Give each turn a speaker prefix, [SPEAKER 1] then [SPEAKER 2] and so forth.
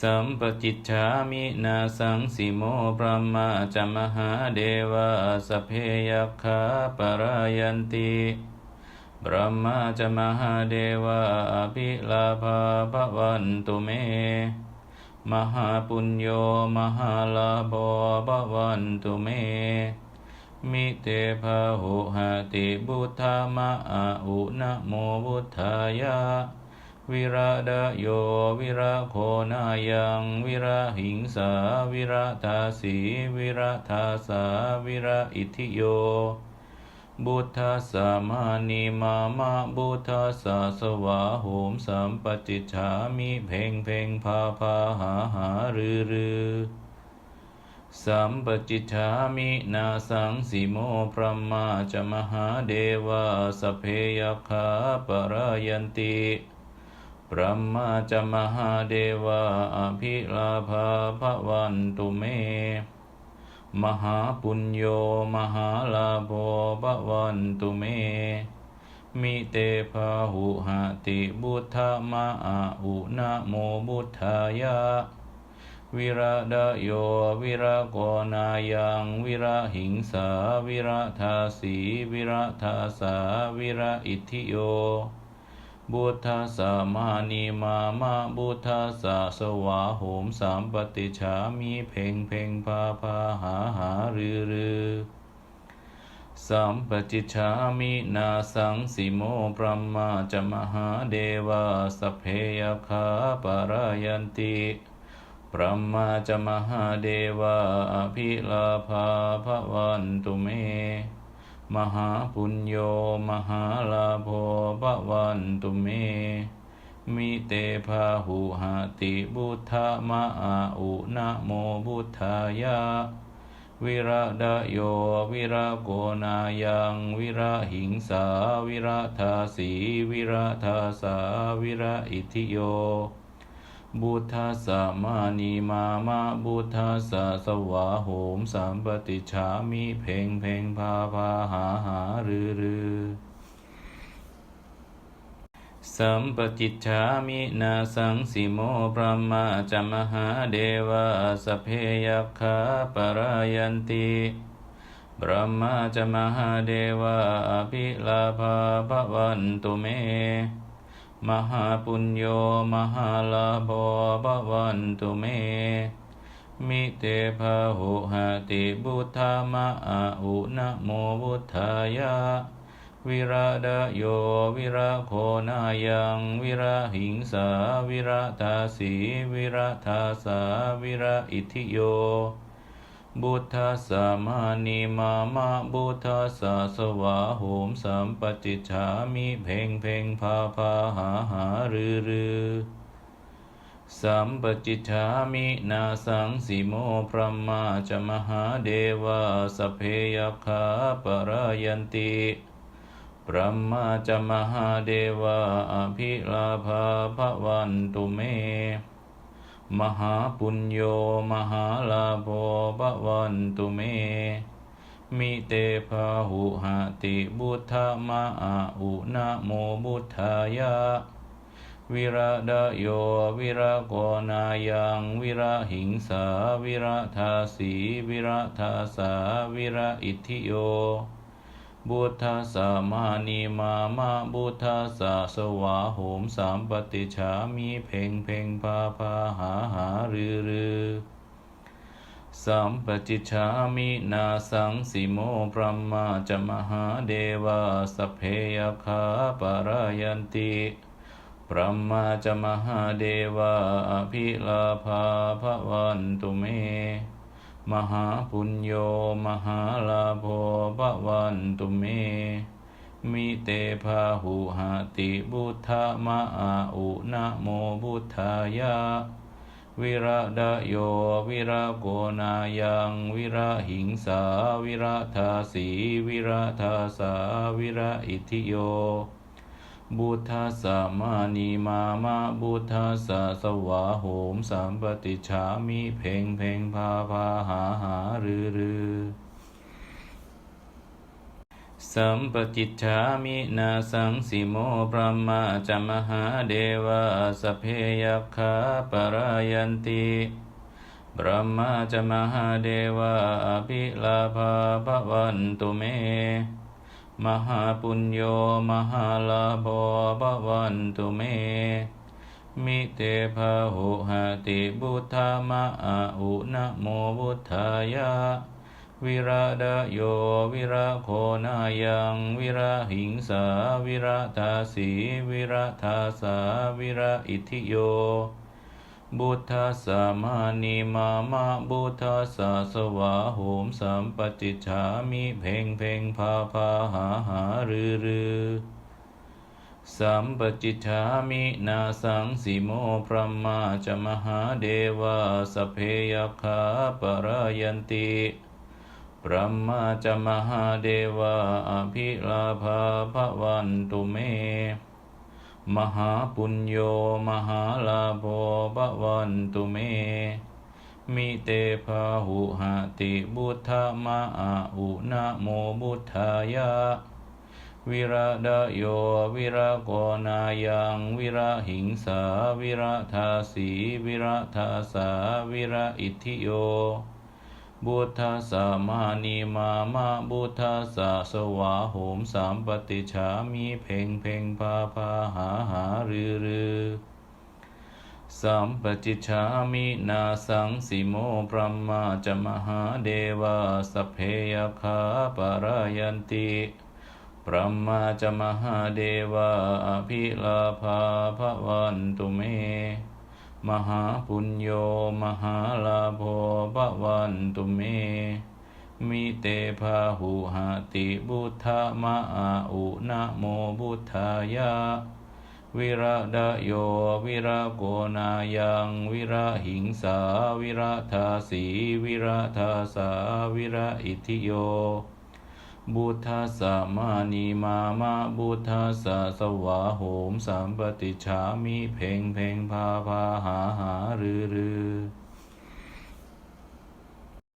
[SPEAKER 1] สัมปจิจฉามินาสังสิโมพระมาจมหาเดวะสเพยัคขาปรายันติพระมาจมหาเดวะอภิลาภาภวันตุเม มหาปุญโยมหาลาภภวันตุเม มิเตภาหุหติบุทธามะอุนะโมบุทธายะ วิระดะโยวิระโคนายังวิระหิงสาวิระทาสีวิระทาสาวิระอิทิโยบุทธาสามานิมามะบุทธาสาสวาโหมสัมปจิจฉามิเพ่งเพ่งพาพาหาหารือรือสัมปจิจฉามินาสังสิโมพระมาจมหาเดวะสเพยคาปรายันติ พระมาจมหาเดวะอภิลาภาภวันตุเม มหาปุญโยมหาลาโภภวันตุเม มิเตภาหุหติบุทธมะอาอุนะโมบุทธายะวิระดะโยวิระโกนายังวิระหิงสาวิระทาสีวิระทาสาวิระอิทิโย บุทธาสามานิมามะบุทธาสาสวาโหมสามปฏิฉามีเพ่งเพ่งพาพาหาหารือรือสัมปจิจฉามินาสังสิโมพระมาจมหาเดวะสเพยคาปรายันติพระมาจมหาเดวะอภิลาภาภวันตุเม มหาปุญโยมหาลาโภภวันตุเม มิเตภาหุหติบุทธามะอาอุนะโมบุทธายะ วิระดะโยวิระโกนายังวิระหิงสาวิระทาสีวิระทาสาวิระอิทิโย บุทธาสามานีมามะบุทธาสสวาโหมสามปฏิฉามิเพ่งเพ่งพาพาหาหารือรือสัมปจิจฉามินาสังสิโมพระมาจมหาเดวะสเพยัคขาปรายันติบรมมาจมหาเดวะอภิลาภาภวันตุเม มหาปุญโยมหาลาโภภวันตุเม มิเตภาหุหติบุธามะอาอุนะโมบุทธายะวิระดะโยวิระโคนายังวิระหิงสาวิระทาสีวิระทาสาวิระอิทิโย บุทธาสามานิมามะบุทธาสาสวาโหมสัมปจิจฉามิเพ่งเพ่งพาพาหาหารือรือสัมปจิจฉามินาสังสิโมพระมาจมหาเดวะสเพยคาปรายันติพระมาจมหาเดวะอภิลาภาภวันตุเม มหาปุญโยมหาลาโภภวันตุเม มิเตภาหุหติบุทธมะอาอุนะโมบุทธายะ วิระดโยวิระโกนายังวิระหิงสาวิระทาสีวิระทาสาวิระอิทิโย บุทธาสามานิมามะบุทธาสาสวาโหมสามปฏิฉามิเพ่งเพ่งพาพาหาหารือรือสัมปจิจฉามินาสังสิโมพระมาจมหาเดวะสพเพยคาปารายันติพระมาจมหาเดวะอภิลาภาภวันตุเม มหาปุญโยมหาลาโภภวันตุเม มิเตภาหุหติบุทธมะอาอุนะโมบุทธายะ วิระดโยวิระโกนายังวิระหิงสาวิระทาสีวิระทาสาวิระอิทิโย บุทธาสมานีมามาบุทธาสะสวาโหมสัมปติฉามิเพ่งเพ่งพาพาหาหารือรือสัมปจิจฉามินาสังสิโมพระมาจมหาเดวะสพเพยัคขาปรายันติบรมมาจมหาเดวะอภิลาภาภวันตุเม มหาปุญโยมหาลาภภวันตุเม มิเตภาหุหติบุทธามะอาอุนะโมบุทธายะ วิระดะโยวิระโคนายังวิระหิงสาวิระทาสีวิระทาสาวิระอิทิโย บุทธาสามานีมามาบุทธาสาสวาโหมสัมปติฉามิเพ่งเพ่งพาพาหาหารือรือสัมปจิฉามินาสังสิโมพระมาจมหาเดวะสเพยคาปรายันติพระมาจมหาเดวะอภิลาภาภวันตุเม มหาปุญโยมหาลาโภบวันตุเม มิเตภาหุหติบุทธมะอาอุนะโมบุทธายะ วิระดโยวิระโกนายังวิระหิงสาวิระทาสีวิระทาสาวิระอิทิโย บุทธาสามานีมามาบุทธาสาสวาโหมสามปฏิฉามีเพ่งเพ่งพาพาหาหารือรือสัมปจิฉามินาสังสิโมพระมาจมหาเดวะสเพยคาปรายันติพระมาจมหาเดวะอภิลาภาภวันตุเม มหาปุญโยมหาลาโภภวันตุเม มิเตภาหุหติบุทธมะอาอุนะโมบุทธายะ วิระดะโยวิระโกนายังวิระหิงสาวิระทาสีวิระทาสาวิระอิทิโย บุทธาสะมานีมามาบุทธาสะสวาโหมสัมปติชามิเพ่งเพ่งพาพาหาหารือรือ